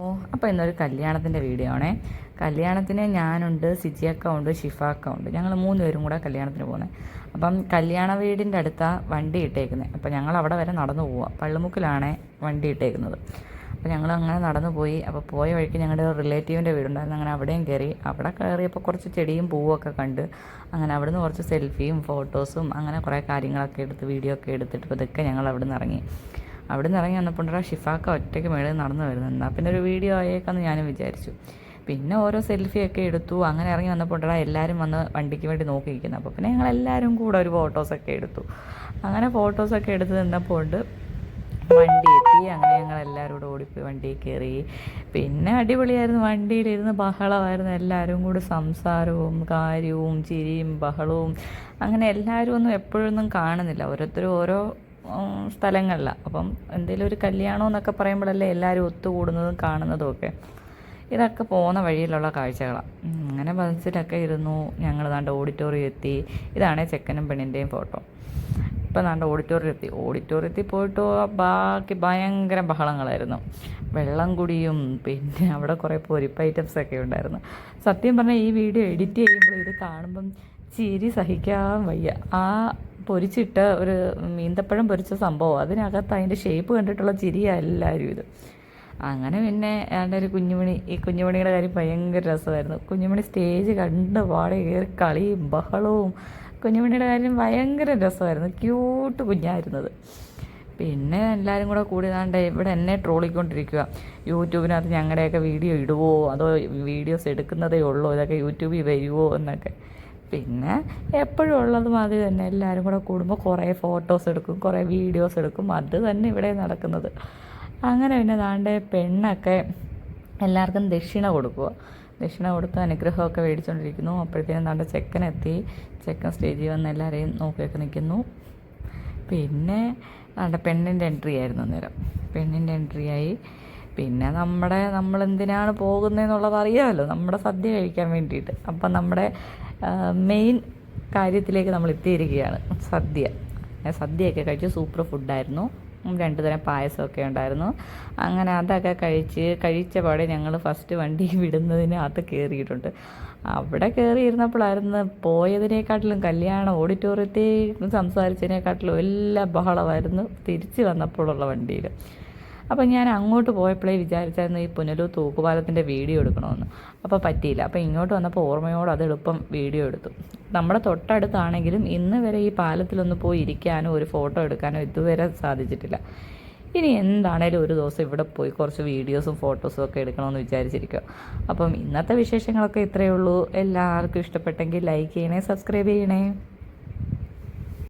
ഓ അപ്പോൾ ഇന്നൊരു കല്യാണത്തിന്റെ വീഡിയോ ആണേ. കല്യാണത്തിന് ഞാനുണ്ട് സിജി അക്കൗണ്ട് ഷിഫ അക്കൗണ്ട്. ഞങ്ങൾ മൂന്ന് പേരും കൂടെ കല്യാണത്തിന് പോകുന്നത് അപ്പം കല്യാണ വീടിന്റെ അടുത്താണ് വണ്ടി ഇട്ടേക്കുന്നത് അപ്പം ഞങ്ങൾ അവിടെ വരെ നടന്നു പോവുക പള്ളുമുക്കിലാണ് വണ്ടി ഇട്ടേക്കുന്നത്. അപ്പോൾ ഞങ്ങൾ അങ്ങനെ നടന്നു പോയി. അപ്പോൾ പോയ വഴിക്ക് ഞങ്ങളുടെ റിലേറ്റീവിന്റെ വീടുണ്ടായിരുന്നു. അങ്ങനെ അവിടെയും കയറി അവിടെ കയറിയപ്പോൾ കുറച്ച് ചെടിയും പൂവൊക്കെ കണ്ട് അങ്ങനെ അവിടുന്ന് കുറച്ച് സെൽഫിയും ഫോട്ടോസും അങ്ങനെ കുറേ കാര്യങ്ങളൊക്കെ എടുത്ത് വീഡിയോ ഒക്കെ എടുത്തിട്ട് ഇതൊക്കെ ഞങ്ങൾ അവിടെ നിന്ന് ഇറങ്ങി. അവിടെ നിന്ന് ഇറങ്ങി വന്നപ്പോഴാണ് ഷിഫാക്ക ഒറ്റയ്ക്ക് മേളിൽ നടന്നു വരുന്നത്. എന്നാൽ പിന്നെ ഒരു വീഡിയോ ആയേക്കാന്ന് ഞാനും വിചാരിച്ചു. പിന്നെ ഓരോ സെൽഫിയൊക്കെ എടുത്തു. അങ്ങനെ ഇറങ്ങി വന്നപ്പോഴാണ് എല്ലാവരും വന്ന് വണ്ടിക്ക് വേണ്ടി നോക്കിയിരിക്കുന്നത് അപ്പോൾ പിന്നെ ഞങ്ങൾ എല്ലാവരും കൂടെ ഒരു ഫോട്ടോസൊക്കെ എടുത്തു. അങ്ങനെ ഫോട്ടോസൊക്കെ എടുത്ത് നിന്നപ്പോൾ ഉണ്ട് വണ്ടി എത്തി. അങ്ങനെ ഞങ്ങൾ എല്ലാവരും കൂടെ ഓടിപ്പോയി വണ്ടിയിൽ കയറി. പിന്നെ അടിപൊളിയായിരുന്നു. വണ്ടിയിലിരുന്ന് ബഹളമായിരുന്നു. എല്ലാവരും കൂടി സംസാരവും കാര്യവും ചിരിയും ബഹളവും. അങ്ങനെ എല്ലാവരും ഒന്നും എപ്പോഴൊന്നും കാണുന്നില്ല. ഓരോരുത്തരും ഓരോ സ്ഥലങ്ങളിലാണ് അപ്പം എന്തെങ്കിലും ഒരു കല്യാണം എന്നൊക്കെ പറയുമ്പോഴല്ലേ എല്ലാവരും ഒത്തുകൂടുന്നതും കാണുന്നതും ഒക്കെ ഇതൊക്കെ പോകുന്ന വഴിയിലുള്ള കാഴ്ചകളാണ് അങ്ങനെ ബസ്സിലൊക്കെ ഇരുന്നു. ഞങ്ങൾ നാണ്ട് ഓഡിറ്റോറിയം എത്തി ഇതാണ് ചെക്കനും പെണ്ണിന്റെയും ഫോട്ടോ. ഇപ്പം നാണ്ട് ഓഡിറ്റോറിയം എത്തി ഓഡിറ്റോറിയത്തിൽ പോയിട്ട് ബാക്കി ഭയങ്കര ബഹളങ്ങളായിരുന്നു. വെള്ളം കുടിയും പിന്നെ അവിടെ കുറേ പൊരിപ്പ് ഐറ്റംസ് ഒക്കെ ഉണ്ടായിരുന്നു. സത്യം പറഞ്ഞാൽ ഈ വീഡിയോ എഡിറ്റ് ചെയ്യുമ്പോൾ ഇത് കാണുമ്പം ചിരി സഹിക്കാൻ വയ്യ. ആ പൊരിച്ചിട്ട ഒരു ഈന്തപ്പഴം പൊരിച്ച സംഭവം. അതിനകത്ത് അതിന്റെ ഷേപ്പ് കണ്ടിട്ടുള്ള ചിരിയാണ് എല്ലാവരും ഇത്. അങ്ങനെ പിന്നെ എന്റെ ഒരു കുഞ്ഞുമണി ഈ കുഞ്ഞുമണിയുടെ കാര്യം ഭയങ്കര രസമായിരുന്നു. കുഞ്ഞുമണി സ്റ്റേജ് കണ്ട് പാടി കയറി കളിയും ബഹളവും. കുഞ്ഞുമണിയുടെ കാര്യം ഭയങ്കര രസമായിരുന്നു. ക്യൂട്ട് കുഞ്ഞായിരുന്നത്. പിന്നെ എല്ലാവരും കൂടെ കൂടി ദാണ്ട് ഇവിടെ എന്നെ ട്രോളിക്കൊണ്ടിരിക്കുക യൂട്യൂബിനകത്ത് ഞങ്ങളുടെയൊക്കെ വീഡിയോ ഇടുവോ? അതോ വീഡിയോസ് എടുക്കുന്നതേ ഉള്ളൂ? ഇതൊക്കെ യൂട്യൂബിൽ വരുമോ എന്നൊക്കെ. പിന്നെ എപ്പോഴും ഉള്ളത് മാതിരി തന്നെ എല്ലാവരും കൂടെ കൂടുമ്പോൾ കുറേ ഫോട്ടോസ് എടുക്കും കുറേ വീഡിയോസ് എടുക്കും. അത് തന്നെ ഇവിടെ നടക്കുന്നത്. അങ്ങനെ പിന്നെ താണ്ട പെണ്ണൊക്കെ എല്ലാവർക്കും ദക്ഷിണ കൊടുക്കുക ദക്ഷിണ കൊടുത്ത് അനുഗ്രഹമൊക്കെ മേടിച്ചുകൊണ്ടിരിക്കുന്നു അപ്പോഴത്തേനും താണ്ട ചെക്കനെത്തി. ചെക്കൻ സ്റ്റേജിൽ വന്ന് എല്ലാവരെയും നോക്കിയൊക്കെ നിൽക്കുന്നു. പിന്നെ താണ്ട പെണ്ണിന്റെ എൻട്രി ആയിരുന്നു അന്നേരം. പെണ്ണിന്റെ എൻട്രി ആയി. പിന്നെ നമ്മുടെ നമ്മൾ എന്തിനാണ് പോകുന്നതെന്നുള്ളത് അറിയാമല്ലോ നമ്മുടെ സദ്യ കഴിക്കാൻ വേണ്ടിയിട്ട്. അപ്പം നമ്മുടെ മെയിൻ കാര്യത്തിലേക്ക് നമ്മൾ എത്തിയിരിക്കുകയാണ് സദ്യ സദ്യയൊക്കെ കഴിച്ച് സൂപ്പർ ഫുഡായിരുന്നു രണ്ട് തരം പായസമൊക്കെ ഉണ്ടായിരുന്നു. അങ്ങനെ അതൊക്കെ കഴിച്ച് കഴിച്ച പാടെ ഞങ്ങൾ ഫസ്റ്റ് വണ്ടി വിടുന്നതിന് അത് കയറിയിട്ടുണ്ട് അവിടെ കയറിയിരുന്നപ്പോഴായിരുന്നു പോയതിനേക്കാട്ടിലും കല്യാണ ഓഡിറ്റോറിയത്തിൽ സംസാരിച്ചതിനെക്കാട്ടിലും എല്ലാ ബഹളമായിരുന്നു. തിരിച്ച് വന്നപ്പോഴുള്ള വണ്ടിയിൽ അപ്പം ഞാൻ അങ്ങോട്ട് പോയപ്പോഴേ വിചാരിച്ചായിരുന്നു ഈ പുനലൂർ തൂക്കുപാലത്തിന്റെ വീഡിയോ എടുക്കണമെന്ന് അപ്പോൾ പറ്റിയില്ല. അപ്പോൾ ഇങ്ങോട്ട് വന്നപ്പോൾ ഓർമ്മയോട് അത് എളുപ്പം വീഡിയോ എടുത്തു. നമ്മുടെ തൊട്ടടുത്താണെങ്കിലും ഇന്ന് വരെ ഈ പാലത്തിലൊന്ന് പോയി ഇരിക്കാനോ ഒരു ഫോട്ടോ എടുക്കാനോ ഇതുവരെ സാധിച്ചിട്ടില്ല. ഇനി എന്താണേലും ഒരു ദിവസം ഇവിടെ പോയി കുറച്ച് വീഡിയോസും ഫോട്ടോസും ഒക്കെ എടുക്കണമെന്ന് വിചാരിച്ചിരിക്കുക അപ്പം ഇന്നത്തെ വിശേഷങ്ങളൊക്കെ ഇത്രയേ ഉള്ളൂ. എല്ലാവർക്കും ഇഷ്ടപ്പെട്ടെങ്കിൽ ലൈക്ക് ചെയ്യണേ സബ്സ്ക്രൈബ് ചെയ്യണേ.